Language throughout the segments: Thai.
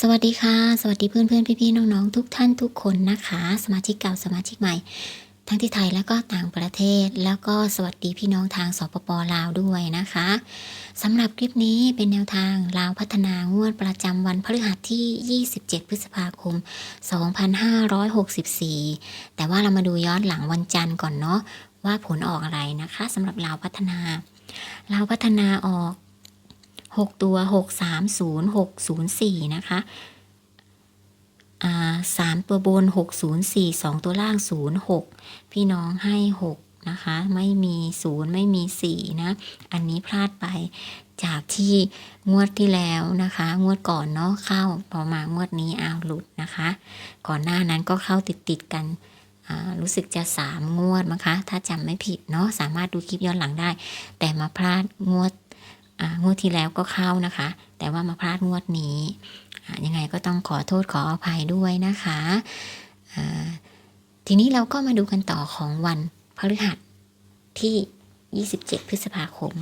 สวัสดีค่ะ สวัสดีเพื่อนเพื่อนพี่พี่ๆน้องๆ ทุกท่านทุกคนนะคะ สมาชิกเก่าสมาชิกใหม่ ทั้งที่ไทยแล้วก็ต่างประเทศ แล้วก็สวัสดีพี่น้องทางสปปลาวด้วยนะคะสำหรับคลิปนี้เป็นแนวทางลาวพัฒนางวดประจำวันพฤหัสที่ 27 พฤษภาคม 2564 แต่ว่าเรามาดูย้อนหลังวันจันทร์ก่อนเนาะว่าผลออกอะไรนะคะสำหรับลาวพัฒนาลาวพัฒนาออก 6 ตัว 6 3 0 6 0 4 นะคะอ่าสามตัวบน 6 0 4 2 ตัวล่าง 0 6 พี่น้องให้ 6 นะคะ ไม่มี 0 ไม่มี 4 นะ อันนี้พลาดไปจากที่งวดที่แล้วนะคะ งวดก่อนเนาะเข้าพอมางวดนี้อ้าวหลุดนะคะ ก่อนหน้านั้นก็เข้าติดติดกันรู้สึกจะสามงวดมั้งคะ ถ้าจำไม่ผิดเนาะสามารถดูคลิปย้อนหลังได้ แต่มาพลาดงวด งวดที่แล้วก็เข้านะคะ แต่ว่ามาพลาดงวดนี้ ยังไงก็ต้องขอโทษขออภัยด้วยนะคะทีนี้เราก็มาดูกันต่อของวันพฤหัสที่ 27 พฤษภาคม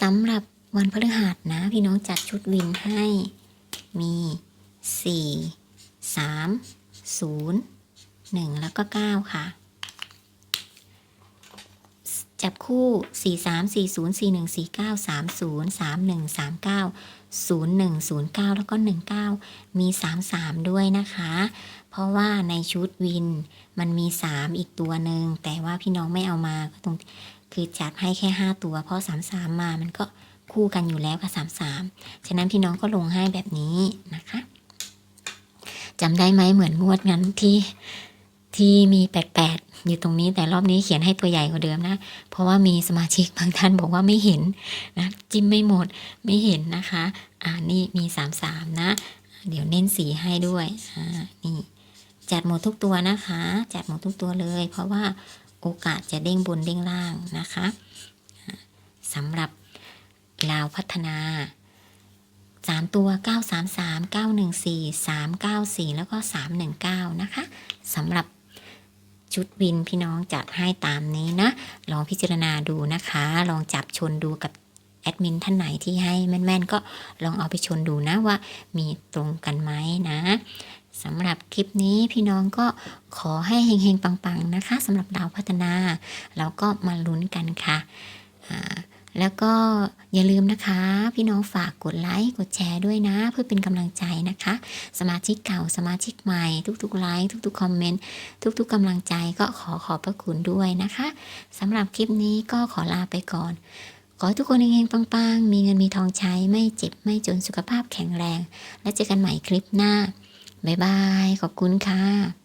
สำหรับวันพฤหัสนะ พี่น้องจัดชุดวินให้มี 4 3 0 1 แล้วก็ 9 ค่ะ จับคู่ 4 3 4 0 4 1 4 9 3 0 3 1 3 9 0 1 0 9 แล้วก็ 19 มี 3 3 ด้วยนะคะ เพราะว่าในชุดวินมันมี 3 อีกตัวหนึ่ง แต่ว่าพี่น้องไม่เอามาก็ตรงคือจัดให้แค่ 5 ตัว เพราะ 3 3 มามันก็คู่กันอยู่แล้วกับ3 3 ฉะนั้นพี่น้องก็ลงให้แบบนี้นะคะจำได้ไหมเหมือนงวดงั้นที่ ที่มี88อยู่ตรงนี้แต่รอบนี้เขียนให้ตัวใหญ่กว่าเดิมนะ เพราะว่ามีสมาชิกบางท่านบอกว่าไม่เห็นนะจิ้มไม่หมดไม่เห็นนะคะอ่านี่มีสามสามนะ เดี๋ยวเน้นสีให้ด้วยอ่านี่จัดหมดทุกตัวนะคะ จัดหมดทุกตัวเลย เพราะว่าโอกาสจะเด้งบนเด้งล่างนะคะสำหรับลาวพัฒนาสามตัว 933 914 394 แล้วก็ 319 นะคะสำหรับ ชุดวินพี่น้องจัดให้ตามนี้นะ ลองพิจารณาดูนะคะ ลองจับชนดูกับแอดมินท่านไหนที่ให้แม่นๆ ก็ลองเอาไปชนดูนะว่ามีตรงกันไหมนะสำหรับคลิปนี้พี่น้องก็ขอให้เฮงๆ ปังๆ นะคะสำหรับดาวพัฒนา เราก็มาลุ้นกันค่ะอ่า แล้วก็อย่าลืมนะคะ พี่น้องฝากกดไลค์กดแชร์ด้วยนะ เพื่อเป็นกำลังใจนะคะ สมาชิกเก่าสมาชิกใหม่ ทุกๆไลค์ทุกๆคอมเมนต์ทุกๆกำลังใจก็ขอขอบพระคุณด้วยนะคะสำหรับคลิปนี้ก็ขอลาไปก่อน ขอทุกคนเฮงๆปังๆ มีเงินมีทองใช้ไม่เจ็บไม่จนสุขภาพแข็งแรง และเจอกันใหม่คลิปหน้าบ๊ายบายขอบคุณค่ะ